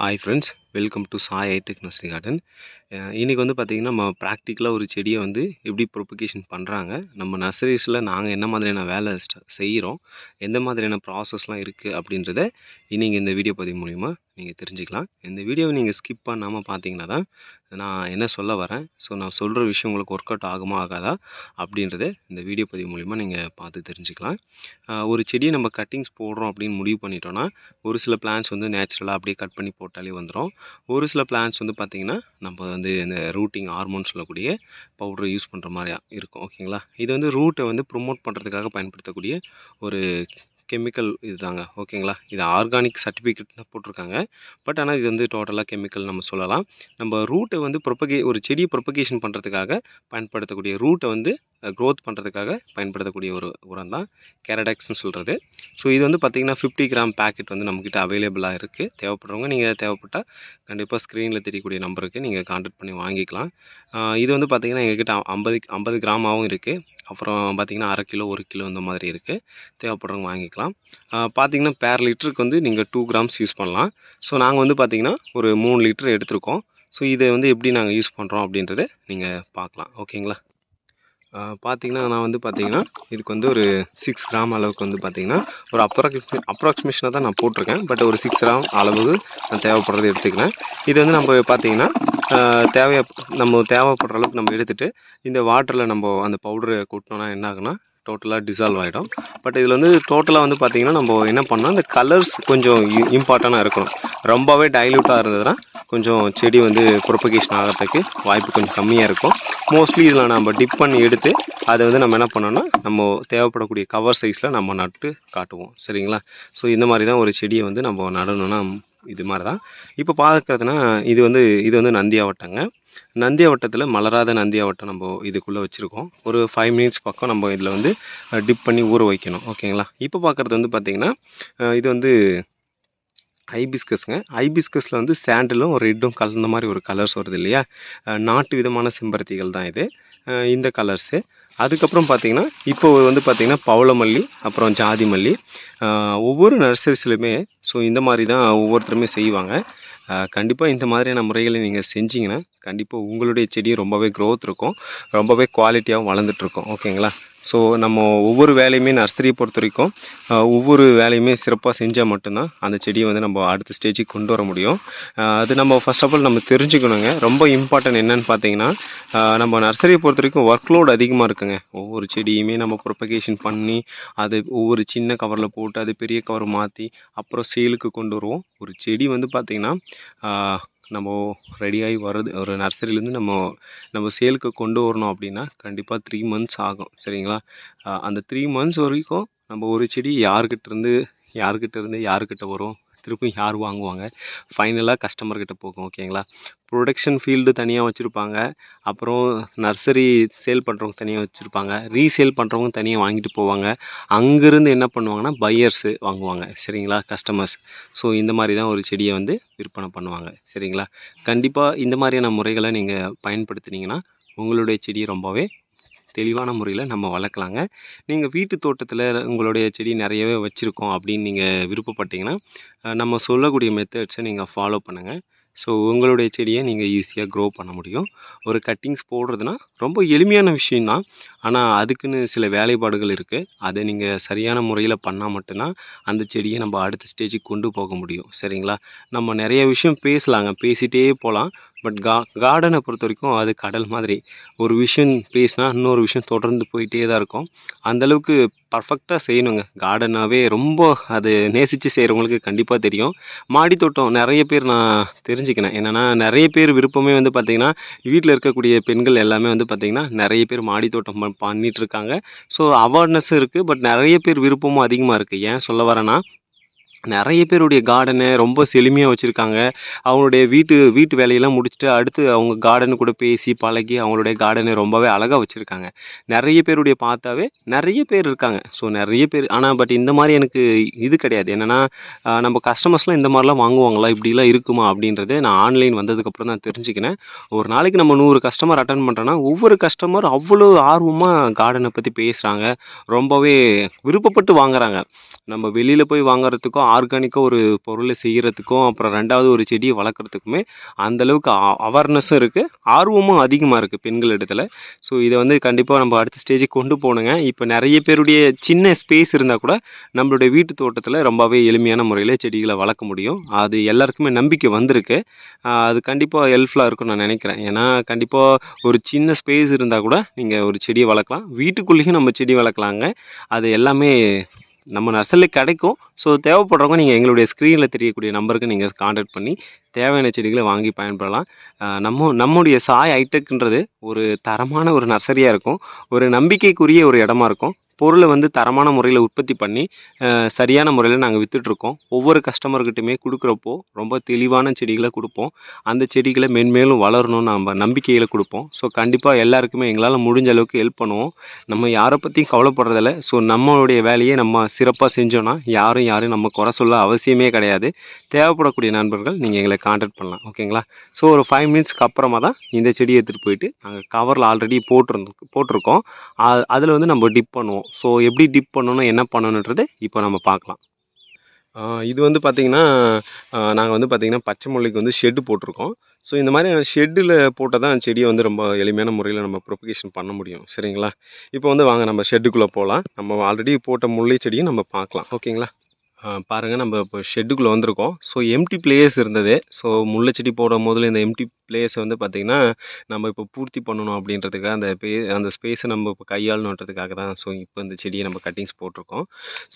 Hi friends, welcome to Sai itech nursery garden இன்றைக்கி வந்து பார்த்திங்கன்னா நம்ம ப்ராக்டிக்கலாக ஒரு செடியை வந்து எப்படி ப்ரொபகேஷன் பண்ணுறாங்க நம்ம நர்சரிஸில் நாங்கள் என்ன மாதிரியான வேலை செய்கிறோம் எந்த மாதிரியான ப்ராசஸ்லாம் இருக்குது அப்படின்றத இன்றைக்கி இந்த வீடியோ பதிவு மூலிமா நீங்கள் தெரிஞ்சுக்கலாம். இந்த வீடியோவை நீங்கள் ஸ்கிப் பண்ணாமல் பார்த்தீங்கன்னா தான் நான் என்ன சொல்ல வரேன். ஸோ நான் சொல்கிற விஷயம் உங்களுக்கு ஒர்க் அவுட் ஆகுமா ஆகாதா அப்படின்றத இந்த வீடியோ பதிவு மூலிமா நீங்கள் பார்த்து தெரிஞ்சுக்கலாம். ஒரு செடியை நம்ம கட்டிங்ஸ் போடுறோம் அப்படின்னு முடிவு பண்ணிட்டோன்னா ஒரு சில பிளான்ஸ் வந்து நேச்சுரலாக அப்படியே கட் பண்ணி போட்டாலே வந்துடும் ஒரு சில பிளான்ஸ் வந்து பார்த்திங்கன்னா நம்ம வந்து இந்த ரூட்டிங் ஹார்மோன் சொல்லக்கூடிய பவுடர் யூஸ் பண்ணுற மாதிரி இருக்கும். ஓகேங்களா இது வந்து ரூட்டை வந்து ப்ரொமோட் பண்ணுறதுக்காக பயன்படுத்தக்கூடிய ஒரு கெமிக்கல் இதுதாங்க ஓகேங்களா? இது ஆர்கானிக் சர்டிஃபிகேட் தான் போட்டிருக்காங்க. பட் ஆனால் இது வந்து டோட்டலாக கெமிக்கல் நம்ம சொல்லலாம். நம்ம ரூட்டை வந்து ப்ரொபகே ஒரு செடியை ப்ரொபகேஷன் பண்ணுறதுக்காக பயன்படுத்தக்கூடிய ரூட்டை வந்து க்ரோத் பண்ணுறதுக்காக பயன்படுத்தக்கூடிய ஒரு உரம் தான் கேரடாக்ஸ்னு சொல்கிறது ஸோ இது வந்து பார்த்திங்கன்னா ஃபிஃப்டி கிராம் பேக்கெட் வந்து நம்மக்கிட்ட அவைலபிளாக இருக்குது தேவைப்படுறவங்க நீங்கள் தேவைப்பட்டால் கண்டிப்பாக ஸ்க்ரீனில் தெரியக்கூடிய நம்பருக்கு நீங்கள் கான்டாக்ட் பண்ணி வாங்கிக்கலாம். இது வந்து பார்த்திங்கன்னா எங்ககிட்ட ஐம்பது ஐம்பது கிராமாகவும் இருக்குது அப்புறம் பார்த்திங்கன்னா அரை கிலோ ஒரு கிலோ இந்த மாதிரி இருக்குது தேவைப்படுறவங்க வாங்கிக்கலாம். பார்த்திங்கன்னா பார்த்தீங்கன்னா பேர் லிட்டருக்கு வந்து நீங்கள் டூ கிராம்ஸ் யூஸ் பண்ணலாம். ஸோ நாங்கள் வந்து பார்த்திங்கன்னா ஒரு மூணு லிட்டர் எடுத்திருக்கோம். ஸோ இதை வந்து எப்படி நாங்கள் யூஸ் பண்ணுறோம் அப்படின்றத நீங்கள் பார்க்கலாம். ஓகேங்களா பார்த்திங்கன்னா நான் வந்து பார்த்தீங்கன்னா இதுக்கு வந்து ஒரு சிக்ஸ் கிராம் அளவுக்கு வந்து பார்த்திங்கன்னா ஒரு அப்ராக்சிமே அப்ராக்சிமேஷனாக தான் நான் போட்டிருக்கேன். பட் ஒரு சிக்ஸ் கிராம் அளவுக்கு நான் தேவைப்படுறது எடுத்துக்கிறேன். இது வந்து நம்ம பார்த்தீங்கன்னா தேவைய நம்ம தேவைப்படுற அளவுக்கு நம்ம எடுத்துகிட்டு இந்த வாட்டரில் நம்ம அந்த பவுடரை கொட்டினோன்னா என்ன ஆகுனா டோட்டலாக டிசால்வ் ஆகிடும் பட் இதில் வந்து டோட்டலாக வந்து பார்த்திங்கன்னா நம்ம என்ன பண்ணால் இந்த கலர்ஸ் கொஞ்சம் இம்பார்ட்டண்ட்டாக இருக்கணும். ரொம்பவே டைல்யூட்டாக இருந்ததுன்னா கொஞ்சம் செடி வந்து ப்ரொபகேஷன் ஆகிறதுக்கு வாய்ப்பு கொஞ்சம் கம்மியாக இருக்கும். மோஸ்ட்லி இதில் நம்ம டிப் பண்ணி எடுத்து அதை வந்து நம்ம என்ன பண்ணோன்னா நம்ம தேவைப்படக்கூடிய கவர் சைஸில் நம்ம நட்டு காட்டுவோம். சரிங்களா? ஸோ இந்த மாதிரி தான் ஒரு செடியை வந்து நம்ம நடணும்னா இது மாதிரி தான் இப்போ பார்க்குறதுனா இது வந்து இது வந்து நந்தியாவட்டங்க நந்தியாவட்டத்தில் மலராத நந்தியாவட்டம் நம்ம இதுக்குள்ளே வச்சுருக்கோம். ஒரு ஃபைவ் மினிட்ஸ் பக்கம் நம்ம இதில் வந்து டிப் பண்ணி ஊற வைக்கணும். ஓகேங்களா? இப்போ பார்க்குறது வந்து பார்த்திங்கன்னா இது வந்து ஐபிஸ்கஸ்ங்க ஐபிஸ்கஸில் வந்து சாண்டலும் ரெட்டும் கலந்த மாதிரி ஒரு கலர்ஸ் வருது இல்லையா? நாட்டு விதமான செம்பருத்திகள் தான் இது இந்த கலர்ஸு அதுக்கப்புறம் பார்த்தீங்கன்னா இப்போ வந்து பார்த்திங்கன்னா பவளமல்லி அப்புறம் ஜாதி மல்லி ஒவ்வொரு நர்சரிஸ்லையுமே ஸோ இந்த மாதிரி தான் ஒவ்வொருத்தருமே செய்வாங்க. கண்டிப்பாக இந்த மாதிரியான முறைகளை நீங்கள் செஞ்சீங்கன்னா கண்டிப்பாக உங்களுடைய செடியும் ரொம்பவே க்ரோத் இருக்கும். ரொம்பவே குவாலிட்டியாகவும் வளர்ந்துட்டுருக்கும் ஓகேங்களா ஸோ நம்ம ஒவ்வொரு வேலையுமே நர்சரியை பொறுத்த வரைக்கும் ஒவ்வொரு வேலையுமே சிறப்பாக செஞ்சால் மட்டும்தான் அந்த செடியை வந்து நம்ம அடுத்த ஸ்டேஜுக்கு கொண்டு வர முடியும். அது நம்ம ஃபர்ஸ்ட் ஆஃப் ஆல் நம்ம தெரிஞ்சுக்கணுங்க. ரொம்ப இம்பார்ட்டன்ட் என்னன்னு பார்த்தீங்கன்னா நம்ம நர்சரியை பொறுத்த வரைக்கும் ஒர்க் லோட் அதிகமாக இருக்குங்க. ஒவ்வொரு செடியுமே நம்ம ப்ரொபகேஷன் பண்ணி அது ஒவ்வொரு சின்ன கவரில் போட்டு அது பெரிய கவர் மாற்றி அப்புறம் சேலுக்கு கொண்டு வருவோம். ஒரு செடி வந்து பார்த்திங்கன்னா நம்ம ரெடியாகி வர்றது ஒரு நர்சரியிலேருந்து நம்ம நம்ம சேலுக்கு கொண்டு வரணும் அப்படின்னா கண்டிப்பாக த்ரீ மந்த்ஸ் ஆகும் சரிங்களா? அந்த த்ரீ மந்த்ஸ் வரைக்கும் நம்ம ஒரு செடி யார்கிட்டேருந்து யார்கிட்டேருந்து யார்கிட்ட வரும்? திருப்பி யார் வாங்குவாங்க? ஃபைனலாக கஸ்டமர்கிட்ட போகும் ஓகேங்களா ப்ரொடக்ஷன் ஃபீல்டு தனியாக வச்சுருப்பாங்க. அப்புறம் நர்சரி சேல் பண்ணுறவங்க தனியாக வச்சுருப்பாங்க. ரீசேல் பண்ணுறவங்க தனியாக வாங்கிட்டு போவாங்க. அங்கேருந்து என்ன பண்ணுவாங்கன்னா பையர்ஸு வாங்குவாங்க சரிங்களா? கஸ்டமர்ஸ் ஸோ இந்த மாதிரி தான் ஒரு செடியை வந்து விற்பனை பண்ணுவாங்க சரிங்களா? கண்டிப்பாக இந்த மாதிரியான முறைகளை நீங்கள் பயன்படுத்துனீங்கன்னா உங்களுடைய செடியை ரொம்பவே தெளிவான முறையில் நம்ம வளர்க்கலாங்க. நீங்கள் வீட்டு தோட்டத்தில் உங்களுடைய செடி நிறையவே வச்சுருக்கோம் அப்படின்னு நீங்கள் விருப்பப்பட்டீங்கன்னா நம்ம சொல்லக்கூடிய மெத்தட்ஸை நீங்கள் ஃபாலோ பண்ணுங்கள் ஸோ உங்களுடைய செடியை நீங்கள் ஈஸியாக க்ரோ பண்ண முடியும். ஒரு கட்டிங்ஸ் போடுறதுனா ரொம்ப எளிமையான விஷயந்தான் ஆனால் அதுக்குன்னு சில வேலைப்பாடுகள் இருக்குது அதை நீங்கள் சரியான முறையில் பண்ணால் மட்டும்தான் அந்த செடியை நம்ம அடுத்த ஸ்டேஜுக்கு கொண்டு போக முடியும். சரிங்களா? நம்ம நிறைய விஷயம் பேசலாங்க. பேசிகிட்டே போகலாம் பட் கா கார்டனை பொறுத்த வரைக்கும் அது கடல் மாதிரி. ஒரு விஷயம் பேசினா இன்னொரு விஷயம் தொடர்ந்து போயிட்டே தான் இருக்கும். அந்தளவுக்கு பர்ஃபெக்டாக செய்யணுங்க. கார்டனாகவே ரொம்ப அது நேசித்து செய்கிறவங்களுக்கு கண்டிப்பாக தெரியும். மாடி தோட்டம் நிறைய பேர் நான் தெரிஞ்சுக்கினேன். என்னென்னா நிறைய பேர் விருப்பமே வந்து பார்த்திங்கன்னா வீட்டில் இருக்கக்கூடிய பெண்கள் எல்லாமே வந்து பார்த்திங்கன்னா நிறைய பேர் மாடி தோட்டம் பண்ணிட்டு இருக்காங்க. ஸோ அவேர்னஸும் இருக்குது பட் நிறைய பேர் விருப்பமும் அதிகமாக இருக்குது ஏன் சொல்ல வரேன்னா நிறைய பேருடைய கார்டனை ரொம்ப செழுமையாக வச்சுருக்காங்க. அவங்களுடைய வீட்டு வீட்டு வேலையெல்லாம் முடிச்சுட்டு அடுத்து அவங்க கார்டன் கூட பேசி பழகி அவங்களுடைய கார்டனை ரொம்பவே அழகாக வச்சுருக்காங்க. நிறைய பேருடைய பார்த்தாவே நிறைய பேர் இருக்காங்க. ஸோ நிறைய பேர் ஆனால் பட் இந்த மாதிரி எனக்கு இது கிடையாது. என்னென்னா நம்ம கஸ்டமர்ஸ்லாம் இந்த மாதிரிலாம் வாங்குவாங்களா? இப்படிலாம் இருக்குமா? அப்படின்றது நான் ஆன்லைன் வந்ததுக்கப்புறம் தான் தெரிஞ்சுக்கினேன். ஒரு நாளைக்கு நம்ம நூறு கஸ்டமர் அட்டன் பண்ணுறோன்னா ஒவ்வொரு கஸ்டமர் அவ்வளோ ஆர்வமாக கார்டனை பற்றி பேசுகிறாங்க ரொம்பவே விருப்பப்பட்டு வாங்குறாங்க. நம்ம வெளியில் போய் வாங்குறதுக்கும் ஆர்கானிக்காக ஒரு பொருளை செய்கிறதுக்கும் அப்புறம் ரெண்டாவது ஒரு செடியை வளர்க்குறதுக்குமே அந்தளவுக்கு அவேர்னஸும் இருக்குது ஆர்வமும் அதிகமாக இருக்குது பெண்கள் இடத்துல. ஸோ இதை வந்து கண்டிப்பாக நம்ம அடுத்த ஸ்டேஜுக்கு கொண்டு போகணுங்க இப்போ நிறைய பேருடைய சின்ன ஸ்பேஸ் இருந்தால் கூட நம்மளுடைய வீட்டு தோட்டத்தில் ரொம்பவே எளிமையான முறையில் செடிகளை வளர்க்க முடியும். அது எல்லாருக்குமே நம்பிக்கை வந்திருக்கு. அது கண்டிப்பாக ஹெல்ப்ஃபுல்லாக இருக்கும்னு நான் நினைக்கிறேன். ஏன்னா கண்டிப்பாக ஒரு சின்ன ஸ்பேஸ் இருந்தால் கூட நீங்கள் ஒரு செடியை வளர்க்கலாம். வீட்டுக்குள்ளேயும் நம்ம செடி வளர்க்கலாங்க. அது எல்லாமே நம்ம நர்சரியில் கிடைக்கும். ஸோ தேவைப்படுறவங்க நீங்கள் எங்களுடைய ஸ்க்ரீனில் தெரியக்கூடிய நம்பருக்கு நீங்கள் காண்டாக்ட் பண்ணி தேவையான செடிகளை வாங்கி பயன்படலாம். நம்ம நம்முடைய சாய் ஹைடெக்ன்றது ஒரு தரமான ஒரு நர்சரியாக இருக்கும். ஒரு நம்பிக்கைக்குரிய ஒரு இடமா இருக்கும். பொருளை வந்து தரமான முறையில் உற்பத்தி பண்ணி சரியான முறையில் நாங்கள் விற்றுட்ருக்கோம் ஒவ்வொரு கஸ்டமர்கிட்டையுமே கொடுக்குறப்போ ரொம்ப தெளிவான செடிகளை கொடுப்போம். அந்த செடிகளை மென்மேலும் வளரணும்னு நம்ம நம்பிக்கையில் கொடுப்போம். ஸோ கண்டிப்பாக எல்லாருக்குமே எங்களால் முடிஞ்ச அளவுக்கு ஹெல்ப் பண்ணுவோம். நம்ம யாரை பற்றியும் கவலைப்படுறதில்ல. ஸோ நம்மளுடைய வேலையை நம்ம சிறப்பாக செஞ்சோன்னா யாரும் யாரும் நம்ம குறை சொல்ல அவசியமே கிடையாது. தேவைப்படக்கூடிய நண்பர்கள் நீங்கள் எங்களை காண்டாக்ட் பண்ணலாம். ஓகேங்களா? ஸோ ஒரு ஃபைவ் மினிட்ஸ்க்கு அப்புறமா தான் இந்த செடியை எடுத்துகிட்டு போயிட்டு நாங்கள் கவரில் ஆல்ரெடி போட்டிருந்தோம் போட்டிருக்கோம். அதில் வந்து நம்ம டிப் பண்ணுவோம். ஸோ எப்படி டிப் பண்ணணும் என்ன பண்ணணுன்றது இப்போ நம்ம பார்க்கலாம். இது வந்து பார்த்திங்கன்னா நாங்கள் வந்து பார்த்திங்கன்னா பச்சை முல்லைக்கு வந்து ஷெட்டு போட்டிருக்கோம். ஸோ இந்த மாதிரி ஷெட்டில் போட்டால் தான் செடியை வந்து ரொம்ப எளிமையான முறையில் நம்ம ப்ரொபகேஷன் பண்ண முடியும். சரிங்களா? இப்போ வந்து வாங்க நம்ம ஷெட்டுக்குள்ளே போகலாம் நம்ம ஆல்ரெடி போட்ட முல்லை செடியும் நம்ம பார்க்கலாம். ஓகேங்களா பாருங்கள் நம்ம இப்போ ஷெட்டுக்குள்ளே வந்திருக்கோம். ஸோ எம்டி பிளேயர்ஸ் இருந்தது. ஸோ முல்லை செடி போடும் போதில் இந்த எம்டி பிளேயர்ஸை வந்து பார்த்திங்கன்னா நம்ம இப்போ பூர்த்தி பண்ணணும் அப்படின்றதுக்காக அந்த பே அந்த ஸ்பேஸை நம்ம இப்போ கையாளணுன்றதுக்காக தான் ஸோ இப்போ இந்த செடியை நம்ம கட்டிங்ஸ் போட்டிருக்கோம்.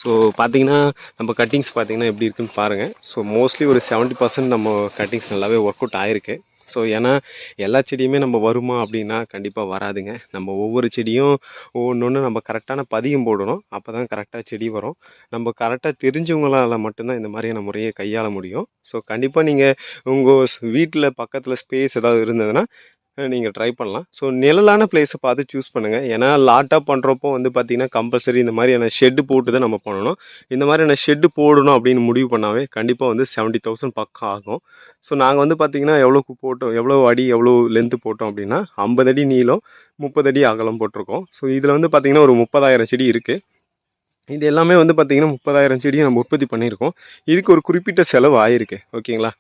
ஸோ பார்த்திங்கன்னா நம்ம கட்டிங்ஸ் பார்த்திங்கன்னா எப்படி இருக்குன்னு பாருங்கள் ஸோ மோஸ்ட்லி ஒரு செவன்ட்டி பர்சன்ட் நம்ம கட்டிங்ஸ் நல்லாவே ஒர்க் அவுட் ஆயிருக்கு. ஸோ ஏன்னா எல்லா செடியுமே நம்ம வருமா அப்படின்னா கண்டிப்பாக வராதுங்க. நம்ம ஒவ்வொரு செடியும் ஒவ்வொன்று நம்ம கரெக்டான பதியம் போடணும். அப்போ தான் கரெக்டாக செடி வரும். நம்ம கரெக்டாக தெரிஞ்சவங்களால் மட்டும்தான் இந்த மாதிரியான முறையை கையாள முடியும். ஸோ கண்டிப்பாக நீங்கள் உங்கள் வீட்டில் பக்கத்தில் ஸ்பேஸ் ஏதாவது இருந்ததுன்னா நீங்கள் ட்ரை பண்ணலாம். ஸோ நிழலான பிளேஸை பார்த்து சூஸ் பண்ணுங்கள் ஏன்னா லாட்டாக பண்ணுறப்போ வந்து பார்த்திங்கன்னா கம்பல்சரி இந்த மாதிரியான ஷெட்டு போட்டு தான் நம்ம பண்ணணும். இந்த மாதிரியான ஷெட்டு போடணும் அப்படின்னு முடிவு பண்ணாவே கண்டிப்பாக வந்து செவன்ட்டி தௌசண்ட் பக்கம் ஆகும். ஸோ நாங்கள் வந்து பார்த்திங்கன்னா எவ்வளோ போட்டோம் எவ்வளோ அடி எவ்வளோ லென்த்து போட்டோம் அப்படின்னா ஐம்பது அடி நீளம் முப்பது அடி அகலம் போட்டிருக்கோம். ஸோ இதில் வந்து பார்த்திங்கன்னா ஒரு முப்பதாயிரம் செடி இருக்குது இது எல்லாமே வந்து பார்த்திங்கன்னா முப்பதாயிரம் செடியை நம்ம உற்பத்தி பண்ணியிருக்கோம். இதுக்கு ஒரு குறிப்பிட்ட செலவு ஆயிருக்கு. ஓகேங்களா?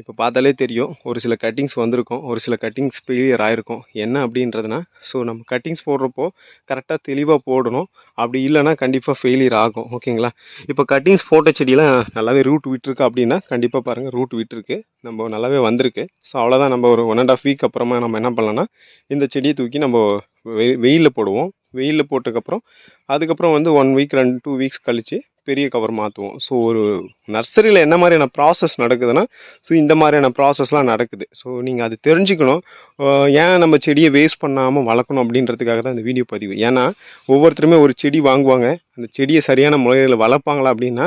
இப்போ பார்த்தாலே தெரியும். ஒரு சில கட்டிங்ஸ் வந்திருக்கும். ஒரு சில கட்டிங்ஸ் ஃபெயிலியர் ஆகிருக்கும் என்ன அப்படின்றதுனா ஸோ நம்ம கட்டிங்ஸ் போடுறப்போ கரெக்டாக தெளிவாக போடணும். அப்படி இல்லைன்னா கண்டிப்பாக ஃபெயிலியர் ஆகும். ஓகேங்களா இப்போ கட்டிங்ஸ் போட்ட செடியெல்லாம் நல்லாவே ரூட் விட்டுருக்கு அப்படின்னா கண்டிப்பாக பாருங்கள் ரூட் விட்டுருக்கு. நம்ம நல்லாவே வந்திருக்கு. ஸோ அவ்வளோதான் நம்ம ஒரு ஒன் அண்ட் ஆஃப் வீக் அப்புறமா நம்ம என்ன பண்ணலாம்னா இந்த செடியை தூக்கி நம்ம வெயிலில் போடுவோம். வெயிலில் போட்டதுக்கப்புறம் அதுக்கப்புறம் வந்து ஒன் வீக் ரெண்டு டூ வீக்ஸ் கழித்து பெரிய கவர் மாற்றுவோம் ஸோ ஒரு நர்சரியில் என்ன மாதிரியான ப்ராசஸ் நடக்குதுன்னா ஸோ இந்த மாதிரியான ப்ராசஸ்லாம் நடக்குது. ஸோ நீங்கள் அது தெரிஞ்சுக்கணும். ஏன் நம்ம செடியை வேஸ்ட் பண்ணாமல் வளர்க்கணும் அப்படின்றதுக்காக தான் இந்த வீடியோ பதிவு. ஏன்னா ஒவ்வொருத்தருமே ஒரு செடி வாங்குவாங்க. அந்த செடியை சரியான முறையில் வளர்ப்பாங்களா அப்படின்னா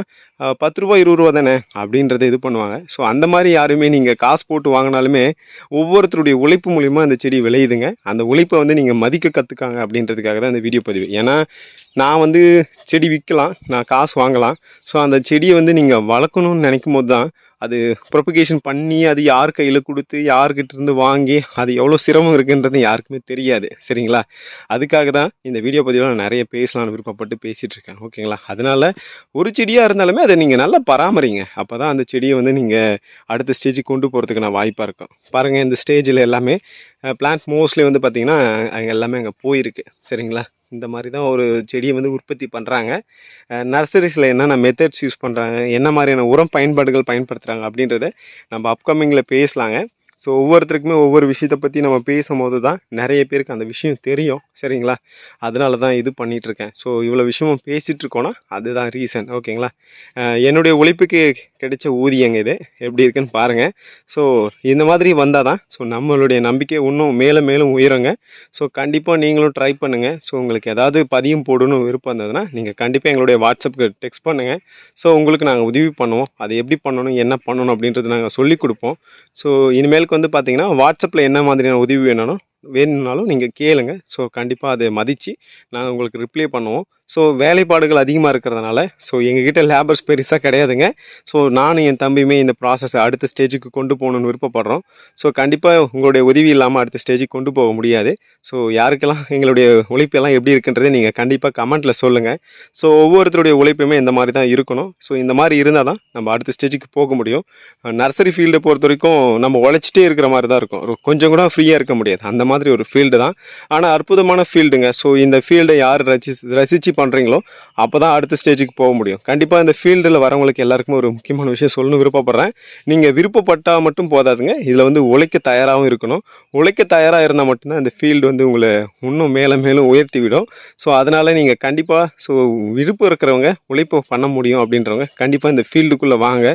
பத்து ரூபா இருபது ரூபா தானே அப்படின்றத இது பண்ணுவாங்க. ஸோ அந்த மாதிரி யாருமே நீங்கள் காசு போட்டு வாங்கினாலுமே ஒவ்வொருத்தருடைய உழைப்பு மூலிமா அந்த செடி விளையுதுங்க. அந்த உழைப்பை வந்து நீங்கள் மதிக்க கற்றுக்காங்க அப்படின்றதுக்காக தான் இந்த வீடியோ பதிவு. ஏன்னா நான் வந்து செடி விற்கலாம் நான் காசு வாங்கலாம். ஸோ அந்த செடியை வந்து நீங்கள் வளர்க்கணும்னு நினைக்கும் போது தான் அது ப்ரொபிகேஷன் பண்ணி அது யார் கையில் கொடுத்து யார்கிட்ட இருந்து வாங்கி அது எவ்வளோ சிரமம் இருக்குன்றது யாருக்குமே தெரியாது. சரிங்களா? அதுக்காக தான் இந்த வீடியோ பதிவில் நான் நிறைய பேசலாம்னு விருப்பப்பட்டு பேசிகிட்டு இருக்கேன். ஓகேங்களா? அதனால ஒரு செடியாக இருந்தாலுமே அதை நீங்கள் நல்லா பராமரிங்க. அப்போ தான் அந்த செடியை வந்து நீங்கள் அடுத்த ஸ்டேஜுக்கு கொண்டு போகிறதுக்கு நான் வாய்ப்பாக இருக்கும். பாருங்கள் இந்த ஸ்டேஜில் எல்லாமே பிளான்ட் மோஸ்ட்லி வந்து பார்த்திங்கன்னா அங்கே எல்லாமே அங்கே போயிருக்கு. சரிங்களா? இந்த மாதிரி தான் ஒரு செடியை வந்து உற்பத்தி பண்ணுறாங்க நர்சரிஸில் என்னென்ன மெத்தட்ஸ் யூஸ் பண்ணுறாங்க என்ன மாதிரியான உரம் பயன்பாடுகள் பயன்படுத்துகிறாங்க அப்படின்றத நம்ம அப்கமிங்கில் பேசலாங்க. ஸோ ஒவ்வொருத்தருக்குமே ஒவ்வொரு விஷயத்தை பற்றி நம்ம பேசும்போது தான் நிறைய பேருக்கு அந்த விஷயம் தெரியும். சரிங்களா? அதனால தான் இது பண்ணிகிட்ருக்கேன் ஸோ இவ்வளோ விஷயமும் பேசிகிட்டு இருக்கோன்னா அதுதான் ரீசன் ஓகேங்களா என்னுடைய உழைப்புக்கு கிடைச்ச ஊதியங்க இது. எப்படி இருக்குன்னு பாருங்கள் ஸோ இந்த மாதிரி வந்தால் தான் ஸோ நம்மளுடைய நம்பிக்கை இன்னும் மேலும் மேலும் உயருங்க. ஸோ கண்டிப்பாக நீங்களும் ட்ரை பண்ணுங்கள் ஸோ உங்களுக்கு ஏதாவது பதியம் போடணும் விருப்பம் இருந்ததுன்னா நீங்கள் கண்டிப்பாக எங்களுடைய வாட்ஸ்அப்புக்கு டெக்ஸ்ட் பண்ணுங்கள் ஸோ உங்களுக்கு நாங்கள் உதவி பண்ணுவோம். அது எப்படி பண்ணணும் என்ன பண்ணணும் அப்படின்றது நாங்கள் சொல்லிக் கொடுப்போம். ஸோ இனிமேலுக்கு வந்து பார்த்தீங்கன்னா வாட்ஸ்அப்பில் என்ன மாதிரியான உதவி வேணும் வேணும்னாலும் நீங்கள் கேளுங்க. ஸோ கண்டிப்பாக அதை மதித்து நாங்கள் உங்களுக்கு ரிப்ளை பண்ணுவோம். ஸோ வேலைப்பாடுகள் அதிகமாக இருக்கிறதுனால ஸோ எங்ககிட்ட லேபர்ஸ் பெருசாக கிடையாதுங்க. ஸோ நானும் என் தம்பியுமே இந்த ப்ராசஸை அடுத்த ஸ்டேஜுக்கு கொண்டு போகணுன்னு விருப்பப்படுறோம். ஸோ கண்டிப்பாக உங்களுடைய உதவி இல்லாமல் அடுத்த ஸ்டேஜுக்கு கொண்டு போக முடியாது. ஸோ யாருக்கெல்லாம் எங்களுடைய உழைப்பெல்லாம் எப்படி இருக்குன்றதை நீங்கள் கண்டிப்பாக கமெண்ட்டில் சொல்லுங்கள் ஸோ ஒவ்வொருத்தருடைய உழைப்புமே இந்த மாதிரி தான் இருக்கணும். ஸோ இந்த மாதிரி இருந்தால் தான் நம்ம அடுத்த ஸ்டேஜுக்கு போக முடியும். நர்சரி ஃபீல்டை பொறுத்த வரைக்கும் நம்ம உழைச்சிட்டே இருக்கிற மாதிரி தான் இருக்கும். கொஞ்சம் கூட ஃப்ரீயாக இருக்க முடியாது. அந்த மாதிரி ஒரு ஃபீல்டு தான். ஆனால் அற்புதமான ஃபீல்டுங்க ஸோ இந்த ஃபீல்டை யார் ரசி ரசித்து பண்ணுறீங்களோ அப்போ தான் அடுத்த ஸ்டேஜுக்கு போக முடியும். கண்டிப்பாக இந்த ஃபீல்டில் வரவங்களுக்கு எல்லாருக்குமே ஒரு முக்கியமான விஷயம் சொல்லணும்னு விருப்பப்படுறேன். நீங்கள் விருப்பப்பட்டால் மட்டும் போதாதுங்க. இதில் வந்து உழைக்க தயாராகவும் இருக்கணும். உழைக்க தயாராக இருந்தால் மட்டும்தான் இந்த ஃபீல்டு வந்து உங்களை இன்னும் மேலே மேலும் உயர்த்தி விடும் ஸோ அதனால் நீங்கள் கண்டிப்பாக ஸோ விருப்பம் இருக்கிறவங்க உழைப்பு பண்ண முடியும் அப்படின்றவங்க கண்டிப்பாக இந்த ஃபீல்டுக்குள்ளே வாங்க.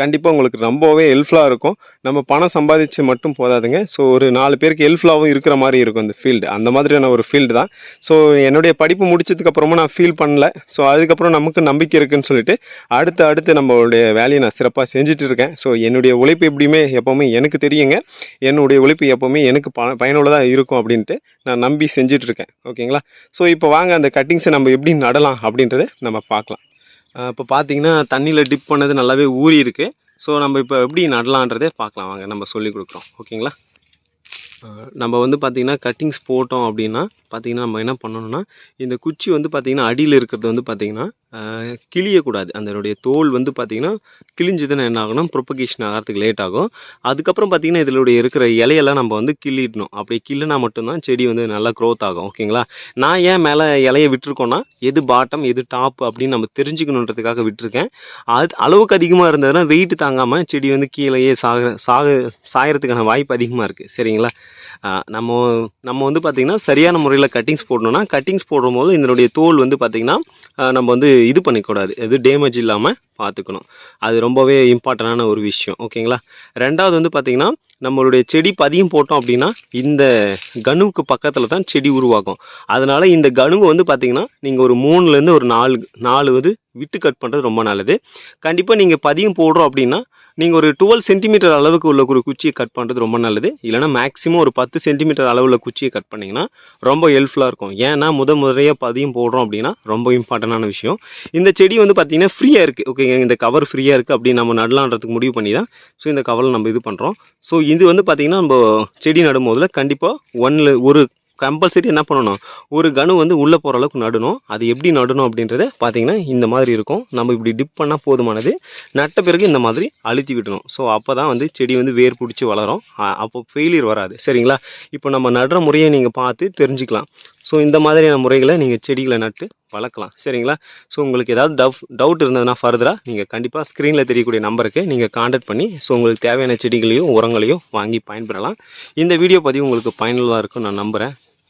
கண்டிப்பாக உங்களுக்கு ரொம்பவே ஹெல்ப்ஃபுல்லாக இருக்கும். நம்ம பணம் சம்பாதிச்சு மட்டும் போதாதுங்க. ஸோ ஒரு நாலு பேருக்கு ஹெல்ப்ஃபுல்லாகவும் இருக்கிற மாதிரி இருக்கும் இந்த ஃபீல்டு அந்த மாதிரியான ஒரு ஃபீல்டு தான். ஸோ என்னுடைய படிப்பு முடிச்சதுக்கப்புறமா நான் ஃபீல் பண்ணல. ஸோ அதுக்கப்புறம் நமக்கு நம்பிக்கை இருக்குன்னு சொல்லிட்டு அடுத்து அடுத்து நம்மளுடைய வேலையை நான் சிறப்பாக செஞ்சுட்டு இருக்கேன். ஸோ என்னுடைய உழைப்பு எப்படியுமே எப்போவுமே எனக்கு தெரியுங்க. என்னுடைய உழைப்பு எப்போவுமே எனக்கு ப பயனுள்ளதாக இருக்கும் அப்படின்ட்டு நான் நம்பி செஞ்சுட்டு இருக்கேன். ஓகேங்களா? ஸோ இப்போ வாங்க அந்த கட்டிங்ஸை நம்ம எப்படி நடலாம் அப்படின்றத நம்ம பார்க்கலாம். இப்போ பார்த்தீங்கன்னா தண்ணியில் டிப் பண்ணது நல்லாவே ஊறி இருக்குது ஸோ நம்ம இப்போ எப்படி நடலான்றதே பார்க்கலாம். வாங்க நம்ம சொல்லி கொடுக்குறோம். ஓகேங்களா? நம்ம வந்து பார்த்திங்கன்னா கட்டிங்ஸ் போட்டோம் அப்படின்னா பார்த்திங்கன்னா நம்ம என்ன பண்ணணும்னா இந்த குச்சி வந்து பார்த்திங்கன்னா அடியில் இருக்கிறது வந்து பார்த்திங்கன்னா கிழியக்கூடாது. அதனுடைய தோல் வந்து பார்த்திங்கன்னா கிழிஞ்சதுன்னா என்ன ஆகும்னா ப்ரொபகேஷன் ஆகிறதுக்கு லேட் ஆகும். அதுக்கப்புறம் பார்த்திங்கன்னா இதனுடைய இருக்கிற இலையெல்லாம் நம்ம வந்து கிள்ளிடணும். அப்படி கிள்ளினா மட்டும்தான் செடி வந்து நல்லா க்ரோத் ஆகும். ஓகேங்களா? நான் ஏன் மேலே இலையை விட்டுருக்கோன்னா எது பாட்டம் எது டாப் அப்படின்னு நம்ம தெரிஞ்சுக்கணுன்றதுக்காக விட்டுருக்கேன். அது அளவுக்கு அதிகமாக இருந்ததுன்னா வெயிட் தாங்காமல் செடி வந்து கீழேயே சாக சாக சாயறதுக்கான வாய்ப்பு அதிகமாக இருக்குது சரிங்களா? நம்ம நம்ம வந்து பார்த்திங்கன்னா சரியான முறையில் கட்டிங்ஸ் போடணும்னா கட்டிங்ஸ் போடும்போது இதனுடைய தோல் வந்து பார்த்திங்கன்னா நம்ம வந்து இது பண்ணிக்கூடாது. எது டேமேஜ் இல்லாமல் பார்த்துக்கணும் அது ரொம்பவே இம்பார்ட்டண்டான ஒரு விஷயம். ஓகேங்களா ரெண்டாவது வந்து பார்த்திங்கன்னா நம்மளுடைய செடி பதியம் போட்டோம் அப்படின்னா இந்த கணுவுக்கு பக்கத்தில் தான் செடி உருவாகும். அதனால் இந்த கணுவை வந்து பார்த்திங்கன்னா நீங்கள் ஒரு மூணுலேருந்து ஒரு நாலு நாலு வந்து விட்டு கட் பண்ணுறது ரொம்ப நல்லது. கண்டிப்பாக நீங்கள் பதியம் போடுறோம் அப்படின்னா நீங்கள் ஒரு டுவெல் சென்டிமீட்டர் அளவுக்கு உள்ள ஒரு குச்சியை கட் பண்ணுறது ரொம்ப நல்லது. இல்லைனா மேக்ஸிமம் ஒரு பத்து சென்டிமீட்டர் அளவில் குச்சியை கட் பண்ணிங்கன்னா ரொம்ப ஹெல்ப்ஃபுல்லாக இருக்கும். ஏன்னா முத முறையாக பதியம் போடுறோம் அப்படின்னா ரொம்ப இம்பார்ட்டண்டான விஷயம். இந்த செடி வந்து பார்த்திங்கன்னா ஃப்ரீயாக இருக்குது ஓகே இந்த கவர் ஃப்ரீயாக இருக்குது அப்படின்னு நம்ம நடலான்றதுக்கு முடிவு பண்ணி தான் ஸோ இந்த கவரில் நம்ம இது பண்ணுறோம் ஸோ இது வந்து பார்த்திங்கன்னா நம்ம செடி நடும்போதில் கண்டிப்பாக ஒன்னில் ஒரு கம்பல்சரி என்ன பண்ணணும்? ஒரு கணு வந்து உள்ளே போகிற அளவுக்கு நடணும். அது எப்படி நடணும் அப்படின்றத பார்த்தீங்கன்னா இந்த மாதிரி இருக்கும். நம்ம இப்படி டிப் பண்ணால் போதுமானது. நட்ட பிறகு இந்த மாதிரி அழுத்தி விடணும். ஸோ அப்போ தான் வந்து செடி வந்து வேர் பிடிச்சி வளரும். அப்போ ஃபெயிலியர் வராது. சரிங்களா? இப்போ நம்ம நடுற முறையை நீங்கள் பார்த்து தெரிஞ்சுக்கலாம். ஸோ இந்த மாதிரியான முறைகளை நீங்கள் செடிகளை நட்டு வளர்க்கலாம். சரிங்களா? ஸோ உங்களுக்கு ஏதாவது டவ் டவுட் இருந்ததுன்னா ஃபர்தராக நீங்கள் கண்டிப்பாக ஸ்க்ரீனில் தெரியக்கூடிய நம்பருக்கு நீங்கள் காண்டாக்ட் பண்ணி ஸோ உங்களுக்கு தேவையான செடிகளையும் உரங்களையும் வாங்கி பயன்பெறலாம். இந்த வீடியோ பதிவு உங்களுக்கு பயனுள்ளதாக இருக்கும் நான் நம்புகிறேன்